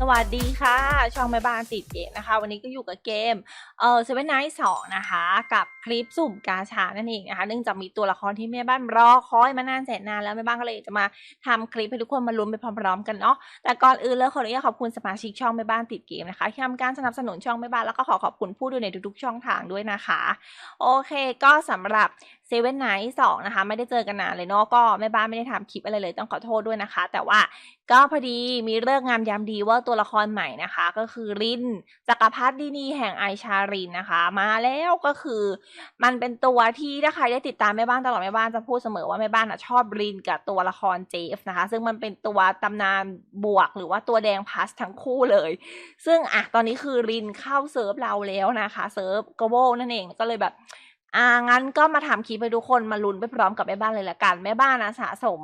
สวัสดีค่ะ ช่องแม่บ้านติดเกมนะคะ วันนี้ก็อยู่กับเกม เออเซเว่นไนท์สองนะคะ กับคลิปสุ่มกาชานั่นเองนะคะ เนื่องจากมีตัวละครที่แม่บ้านรอคอยมานานแสนนานแล้วแม่บ้านก็เลยจะมาทำคลิปให้ทุกคนมาลุ้นไปพร้อมๆกันเนาะแต่ก่อนอื่นเลยขออนุญาตขอบคุณสมาชิกช่องแม่บ้านติดเกมนะคะที่ทำการสนับสนุนช่องแม่บ้านแล้วก็ขอขอบคุณผู้ดูในทุกๆช่องทางด้วยนะคะ โอเคก็สำหรับเซเว่นไนท์สองนะคะ ไม่ได้เจอกันนานเลยเนาะก็แม่บ้านไม่ได้ทำคลิปอะไรเลยต้องขอโทษด้วยนะคะ แต่ว่าก็พอดีมีเรื่องงามยามดีว่าตัวละครใหม่นะคะ ก็คือรินจักรพรรดินีแห่งไอชารินนะคะ มาแล้วก็คือ มันเป็นตัวที่ถ้าใครได้ติดตามแม่บ้านตลอดแม่บ้านจะพูดเสมอว่าแม่บ้านอะชอบรินกับตัวละครเจฟนะคะ ซึ่งมันเป็นตัวตำนานบวกหรือว่าตัวแดงพัสทั้งคู่เลย ซึ่งอะตอนนี้คือรินเข้าเซิร์ฟเราแล้วนะคะเซิร์ฟกโบนั่นเองก็เลยแบบอ่างั้นก็มาทำคลิปให้ทุกคนมาลุ้นไปพร้อมกับแม่บ้านเลยละกัน แม่บ้านนะสะสม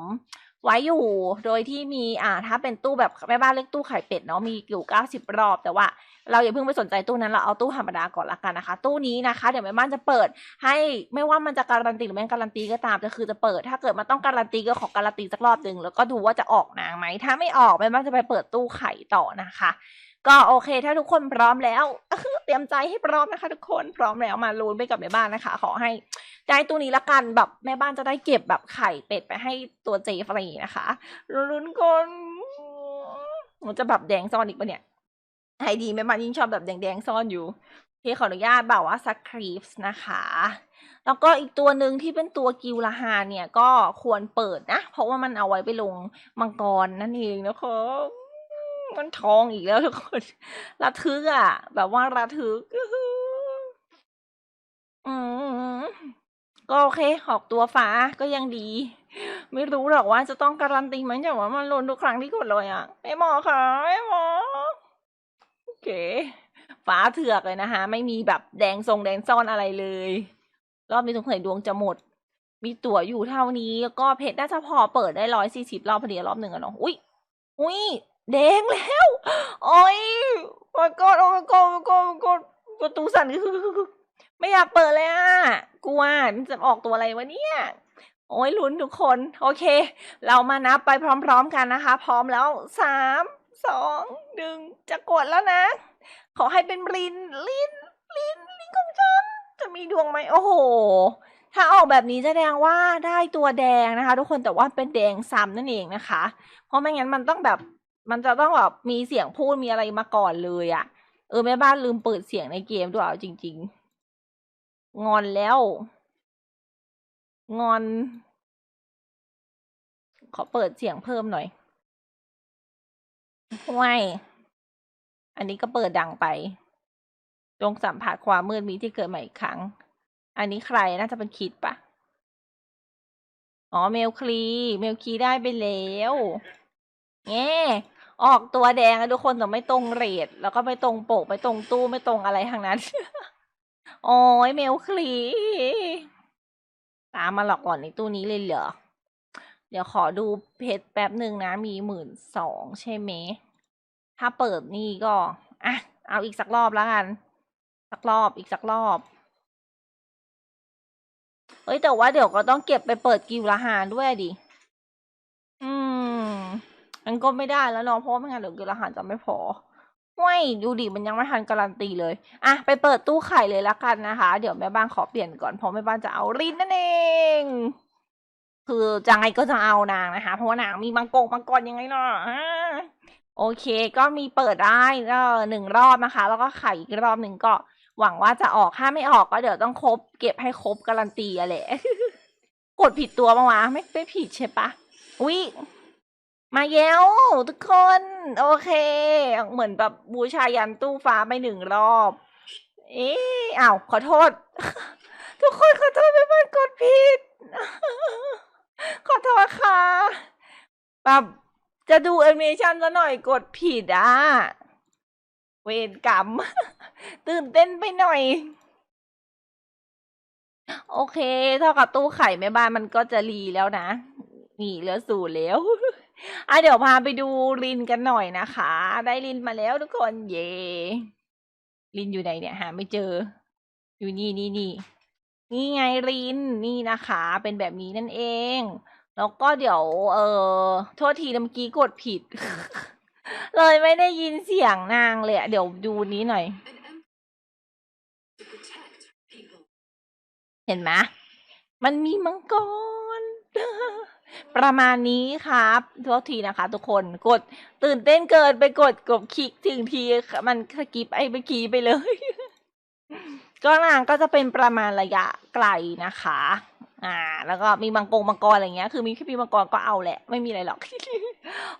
ไว้อยู่ โดยที่มีอ่าถ้าเป็นตู้แบบแม่บ้านเรียกตู้ไข่เป็ดเนาะมีอยู่เก้าสิบรอบ แต่ว่าเราอย่าเพิ่งไปสนใจตู้นั้นเราเอาตู้ธรรมดาก่อนละกันนะคะ ตู้นี้นะคะเดี๋ยวแม่บ้านจะเปิด ให้ไม่ว่ามันจะการันตีหรือไม่การันตีก็ตามจะคือจะเปิด ถ้าเกิดมันต้องการันตีก็ขอการันตีสักรอบหนึ่งแล้วก็ดูว่าจะออกนางไหมถ้าไม่ออกแม่บ้านจะไปเปิดตู้ไข่ต่อนะคะ ก็โอเค ถ้าทุกคนพร้อมแล้วเตรียมใจให้พร้อมนะคะ ทุกคนพร้อมแล้วมาลุ้นไปกับแม่บ้านนะคะ ขอให้ได้ตู้นี้ละกันแบบแม่บ้านจะได้เก็บแบบไข่เป็ดไปให้ตัวเจฟอะไรอย่างงี้นะคะลุ้นคนมันจะแบบแดงซ่อนอีกปะเนี่ยไอดีแม่บ้านยิ่งชอบแบบแดงๆซ่อนอยู่โอเคขออนุญาตแบบว่าสครีฟส์นะคะ แล้วก็อีกตัวหนึ่งที่เป็นตัวกิวลาฮานเนี่ยก็ควรเปิดนะ เพราะว่ามันเอาไว้ไปลงมังกรนั่นเองนะคะ มันทองอีกแล้วทุกคนระทึกอะ แบบว่าระทึกอืมก็โอเคออกตัวฟ้าก็ยังดี ไม่รู้หรอกว่าจะต้องการันตีไหมแต่ว่ามันลนทุกครั้งที่กดเลยอะไม่หมอค่ะไม่หมอโอเค ฟ้าเถือกเลยนะคะไม่มีแบบแดงทรงแดงซ่อนอะไรเลยรอบนี้สงสัยดวงจะหมด มีตั๋วอยู่เท่านี้แล้วก็เพจน่าจะพอเปิดได้ร้อยสี่สิบรอบพอดีรอบหนึ่งอะเนาะอุ้ยอุ้ย แดงแล้ว โอ้ยโอ้ยกดโอ้ยกดกดกดประตูสั่นไม่อยากเปิดเลยอะกลัวมันจะออกตัวอะไรวะเนี่ย โอ้ยลุ้นทุกคน โอเค เรามานับไปพร้อม ๆ กันนะคะ พร้อมแล้วสามสองหนึ่งจะกดแล้วนะ ขอให้เป็นลินลินลินลินของฉัน จะมีดวงไหมโอ้โห ถ้าออกแบบนี้แสดงว่าได้ตัวแดงนะคะ ทุกคนแต่ว่าเป็นแดงซ้ำนั่นเองนะคะ เพราะไม่งั้นมันต้องแบบ มันจะต้องแบบมีเสียงพูดมีอะไรมาก่อนเลยอะ่ะ เออแม่บ้านลืมเปิดเสียงในเกมด้วยเอาจริง ๆ งอนแล้ว งอน ขอเปิดเสียงเพิ่มหน่อยห่อันนี้ก็เปิดดังไป จงสัมผัสความมืดมีที่เกิดใหม่อีกครั้ง อันนี้ใครน่าจะเป็นคิดปะอ๋อเมลคลี เมลคลีได้ไปแล้ว แง่ออกตัวแดงอะทุกคนแต่ไม่ตรงเรทแล้วก็ไม่ตรงปก ไม่ตรงตู้ไม่ตรงอะไรทางนั้น โอ้ยเมลคลี ตามมาหลอกก่อนในตู้นี้เลยเหรอ เดี๋ยวขอดูเพจแป๊บหนึ่งนะ มีหมื่นสองใช่ไหม ถ้าเปิดนี่ก็อะเอาอีกสักรอบแล้วกัน สักรอบอีกสักรอบ เอ้ยแต่ว่าเดี๋ยวก็ต้องเก็บไปเปิดกิวละหารด้วยดิ มันก็ไม่ได้แล้วเนาะเพราะไม่งั้นเดี๋ยวกิวละหารจะไม่พอห้วยดูดิมันยังไม่ทันการันตีเลยอะไปเปิดตู้ไข่เลยละกันนะคะ เดี๋ยวแม่บ้านขอเปลี่ยนก่อนเพราะแม่บ้านจะเอารินนั่นเอง คือจะไงก็จะเอานางนะคะ เพราะว่านางมีมังกรมังกรยังไงเนาะอ่าโอเค ก็มีเปิดได้ก็หนึ่งรอบนะคะ แล้วก็ไข่อีกรอบหนึ่งก็หวังว่าจะออกถ้าไม่ออกก็เดี๋ยวต้องครบ เก็บให้ครบการันตีอะแหละกดผิดตัวมาวะไม่ไม่ผิดใช่ปะอุ้ย มาเยวทุกคน โอเค เหมือนแบบบูชายันตู้ฟ้าไปหนึ่งรอบ เอ๊ะอ้าวขอโทษ ทุกคนขอโทษไม่บ้านกดผิด ขอโทษค่ะแบบจะดูแอนิเมชันซะหน่อยกดผิดอะ เวรกรรม ตื่นเต้นไปหน่อย โอเค เท่ากับตู้ไข่แม่บ้านมันก็จะรีแล้วนะ นี่เหลือศูนย์แล้ว อะเดี๋ยวพาไปดูลินกันหน่อยนะคะ ได้ลินมาแล้วทุกคนเย่ลินอยู่ไหนเนี่ยหาไม่เจอ อยู่นี่นี่นี่นี่ไงลินนี่นะคะ เป็นแบบนี้นั่นเอง แล้วก็เดี๋ยว เออโทษทีเมื่อกี้กดผิด เลยไม่ได้ยินเสียงนางเลยอะเดี๋ยวดูนี้หน่อย เห็นไหมมันมีมังกร ประมาณนี้ครับทุกทีนะคะทุกคนกดตื่นเต้นเกินไปกดกดคลิกถึงทีมันสกิปไอ้เมื่อกี้ไปเลยก็นางก็จะเป็นประมาณระยะไกลนะคะ อ่า แล้วก็มีมังกรมังกรอะไรเงี้ย คือมีแค่มีมังกรก็เอาแหละ ไม่มีอะไรหรอก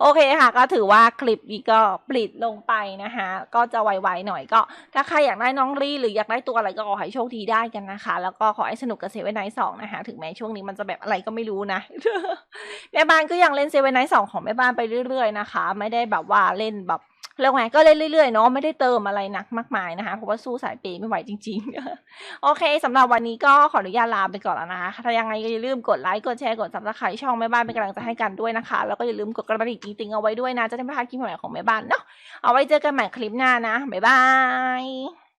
โอเคค่ะ ก็ถือว่าคลิปนี้ก็ปลิดลงไปนะคะ ก็จะไวๆหน่อยก็ ถ้าใครอยากได้น้องรีหรืออยากได้ตัวอะไรก็ขอให้โชคดีได้กันนะคะ แล้วก็ขอให้สนุกกับเซเว่นไนท์สองนะคะ ถึงแม้ช่วงนี้มันจะแบบอะไรก็ไม่รู้นะ แม่บ้านก็ยังเล่นเซเว่นไนท์สองของแม่บ้านไปเรื่อยๆนะคะ ไม่ได้แบบว่าเล่นแบบ เรื่องไงก็เล่นเรื่อยๆเนาะไม่ได้เติมอะไรหนักมากมายนะคะเพราะว่าสู้สายเปย์ไม่ไหวจริงๆ โอเคสำหรับวันนี้ก็ขออนุญาตลาไปก่อนแล้วนะคะถ้ายังไงก็อย่าลืมกดไลค์กดแชร์กดซับสไครต์ช่องแม่บ้านเป็นกำลังใจให้กันด้วยนะคะแล้วก็อย่าลืมกดกระดิ่งติ๊งๆเอาไว้ด้วยนะจะได้ไม่พลาดคลิปใหม่ของแม่บ้านเนาะเอาไว้เจอกันใหม่คลิปหน้านะบ๊ายบาย